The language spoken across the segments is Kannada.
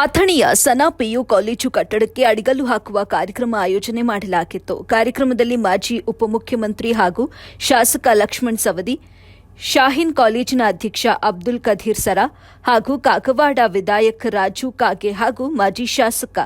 ಅಥಣಿಯ ಸನಾ ಪಿಯು ಕಾಲೇಜು ಕಟ್ಟಡಕ್ಕೆ ಅಡಿಗಲ್ಲು ಹಾಕುವ ಕಾರ್ಯಕ್ರಮ ಆಯೋಜನೆ ಮಾಡಲಾಗಿತ್ತು. ಕಾರ್ಯಕ್ರಮದಲ್ಲಿ ಮಾಜಿ ಉಪಮುಖ್ಯಮಂತ್ರಿ ಹಾಗೂ ಶಾಸಕ ಲಕ್ಷ್ಮಣ್ ಸವದಿ, ಶಾಹೀನ್ ಕಾಲೇಜಿನ ಅಧ್ಯಕ್ಷ ಅಬ್ದುಲ್ ಕದೀರ್ ಸರಾ ಹಾಗೂ ಕಾಗವಾಡ ವಿಧಾಯಕ ರಾಜು ಕಾಗೆ ಹಾಗೂ ಮಾಜಿ ಶಾಸಕ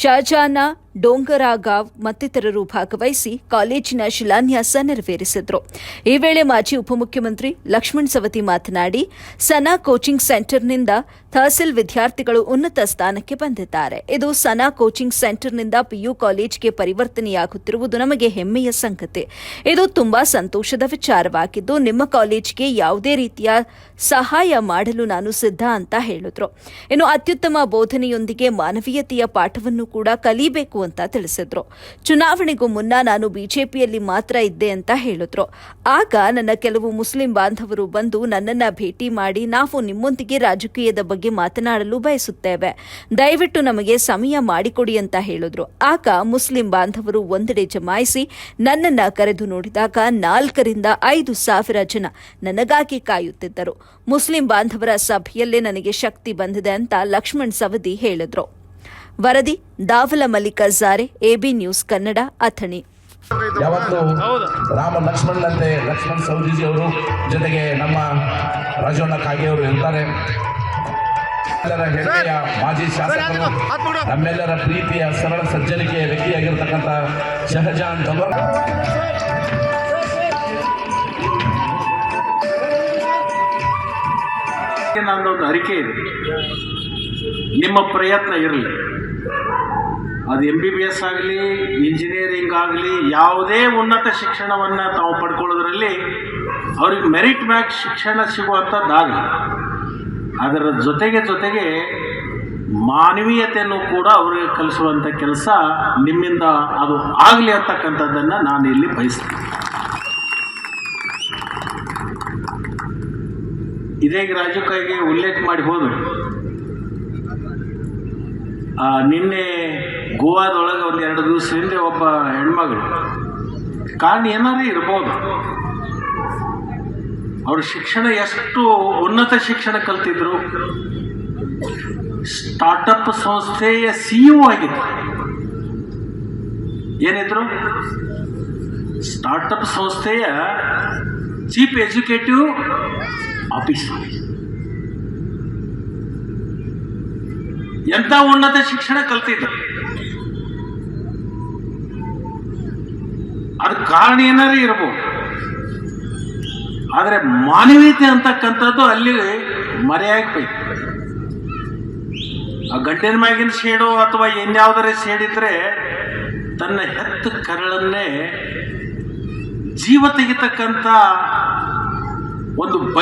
ಶಾಜಾನ ಡೋಂಗರಾಗಾವ್ ಮತ್ತಿತರರು ಭಾಗವಹಿಸಿ ಕಾಲೇಜಿನ ಶಿಲಾನ್ಯಾಸ ನೆರವೇರಿಸಿದರು. ಈ ವೇಳೆ ಮಾಜಿ ಉಪಮುಖ್ಯಮಂತ್ರಿ ಲಕ್ಷ್ಮಣ್ ಸವತಿ ಮಾತನಾಡಿ, ಸನಾ ಕೋಚಿಂಗ್ ಸೆಂಟರ್ನಿಂದ ತಹಸೀಲ್ ವಿದ್ಯಾರ್ಥಿಗಳು ಉನ್ನತ ಸ್ಥಾನಕ್ಕೆ ಬಂದಿದ್ದಾರೆ. ಇದು ಸನಾ ಕೋಚಿಂಗ್ ಸೆಂಟರ್ನಿಂದ ಪಿಯು ಕಾಲೇಜ್ಗೆ ಪರಿವರ್ತನೆಯಾಗುತ್ತಿರುವುದು ನಮಗೆ ಹೆಮ್ಮೆಯ ಸಂಗತಿ. ಇದು ತುಂಬಾ ಸಂತೋಷದ ವಿಚಾರವಾಗಿದ್ದು, ನಿಮ್ಮ ಕಾಲೇಜ್ಗೆ ಯಾವುದೇ ರೀತಿಯ ಸಹಾಯ ಮಾಡಲು ನಾನು ಸಿದ್ಧ ಅಂತ ಹೇಳಿದ್ರು. ಇನ್ನು ಅತ್ಯುತ್ತಮ ಬೋಧನೆಯೊಂದಿಗೆ ಮಾನವೀಯತೆಯ ಪಾಠವನ್ನು ಕೂಡ ಕಲಿಬೇಕು ಅಂತ ತಿಳಿಸಿದ್ರು. ಚುನಾವಣೆಗೂ ಮುನ್ನ ನಾನು ಬಿಜೆಪಿಯಲ್ಲಿ ಮಾತ್ರ ಇದ್ದೆ ಅಂತ ಹೇಳಿದ್ರು. ಆಗ ನನ್ನ ಕೆಲವು ಮುಸ್ಲಿಂ ಬಾಂಧವರು ಬಂದು ನನ್ನನ್ನ ಭೇಟಿ ಮಾಡಿ ನಾವು ನಿಮ್ಮೊಂದಿಗೆ ರಾಜಕೀಯದ ಬಗ್ಗೆ ಮಾತನಾಡಲು ಬಯಸುತ್ತೇವೆ. ದಯವಿಟ್ಟು ನಮಗೆ ಸಮಯ ಮಾಡಿಕೊಡಿ ಅಂತ ಹೇಳಿದ್ರು. ಆಗ ಮುಸ್ಲಿಂ ಬಾಂಧವರು ಒಂದೆಡೆ ಜಮಾಯಿಸಿ ನನ್ನನ್ನ ಕರೆದು ನೋಡಿದಾಗ ನಾಲ್ಕರಿಂದ ಐದು ಸಾವಿರ ಜನ ನನಗಾಗಿ ಕಾಯುತ್ತಿದ್ದರು. ಮುಸ್ಲಿಂ ಬಾಂಧವರ ಸಭೆಯಲ್ಲೇ ನನಗೆ ಶಕ್ತಿ ಬಂದಿದೆ ಅಂತ ಲಕ್ಷ್ಮಣ್ ಸವದಿ ಹೇಳಿದ್ರು. ವರದಿ ದಾವಲ ಮಲ್ಲಿಕ ಜಾರೆ ಎಬಿ ನ್ಯೂಸ್ ಕನ್ನಡ ಅಥಣಿ. ಯಾವತ್ತು ರಾಮ ಲಕ್ಷ್ಮಣನಂತೆ ಲಕ್ಷ್ಮಣ್ ಸೌದಿಜಿ ಅವರು ಜೊತೆಗೆ ನಮ್ಮ ರಾಜಣ್ಣ ಕಾಗೆ ಅವರು ಇರ್ತಾರೆ. ಎಲ್ಲರ ಹೆಮ್ಮೆಯ ಮಾಜಿ ಶಾಸಕರು ನಮ್ಮೆಲ್ಲರ ಪ್ರೀತಿಯ ಸರಳ ಸಜ್ಜನಿಕೆಯ ವ್ಯಕ್ತಿಯಾಗಿರ್ತಕ್ಕಂಥ ಶಹಜಾನ್ ದೊಲರ್ ನನ್ನೊಂದು ಅರಿಕೆ ಇದೆ. ನಿಮ್ಮ ಪ್ರಯತ್ನ ಇರಲಿ. ಅದು ಎಂ ಬಿ ಬಿ ಎಸ್ ಆಗಲಿ ಇಂಜಿನಿಯರಿಂಗ್ ಆಗಲಿ, ಯಾವುದೇ ಉನ್ನತ ಶಿಕ್ಷಣವನ್ನು ತಾವು ಪಡ್ಕೊಳ್ಳೋದ್ರಲ್ಲಿ ಅವ್ರಿಗೆ ಮೆರಿಟ್ ಮ್ಯಾಕ್ ಶಿಕ್ಷಣ ಸಿಗುವಂಥದ್ದಾಗಲಿ. ಅದರ ಜೊತೆಗೆ ಜೊತೆಗೆ ಮಾನವೀಯತೆಯನ್ನು ಕೂಡ ಅವರಿಗೆ ಕಲಿಸುವಂಥ ಕೆಲಸ ನಿಮ್ಮಿಂದ ಅದು ಆಗಲಿ ಅಂತಕ್ಕಂಥದ್ದನ್ನು ನಾನು ಇಲ್ಲಿ ಬಯಸ್ತೀನಿ. ಇದೇ ರಾಜಕೀಯ ಉಲ್ಲೇಖ ಮಾಡಿ ಹೋದರು. ನಿನ್ನೆ ಗೋವಾದೊಳಗೆ ಒಂದು ಎರಡು ದಿವಸ ಹಿಂದೆ ಒಬ್ಬ ಹೆಣ್ಮಗಳು. ಕಾರಣ ಏನಾರೇ ಇರ್ಬೋದು. ಅವರು ಶಿಕ್ಷಣ ಎಷ್ಟು ಉನ್ನತ ಶಿಕ್ಷಣ ಕಲ್ತಿದ್ರು. ಸ್ಟಾರ್ಟಪ್ ಸಂಸ್ಥೆಯ ಸಿ ಇ ಆಗಿದ್ರು. ಏನಿದ್ರು? ಸ್ಟಾರ್ಟಪ್ ಸಂಸ್ಥೆಯ ಚೀಫ್ ಎಜುಕೇಟಿವ್ ಆಫೀಸರ್. ಎಂಥ ಉನ್ನತ ಶಿಕ್ಷಣ ಕಲ್ತಿದ್ರು ಅದ ಕಾರಣ ಏನಾರ ಇರಬಹುದು ಆದರೆ ಮಾನವೀಯತೆ ಅಂತಕ್ಕಂಥದ್ದು ಅಲ್ಲಿ ಮರೆಯಾಗಿ ಆ ಗಂಟಿನ ಮ್ಯಾಗಿನ ಶೇಡು ಅಥವಾ ಇನ್ಯಾವುದರ ಸೇಡಿದ್ರೆ ತನ್ನ ಹೆತ್ತ ಕರಳನ್ನೇ ಜೀವ ತೆಗಿತಕ್ಕಂಥ ಒಂದು ಬಯ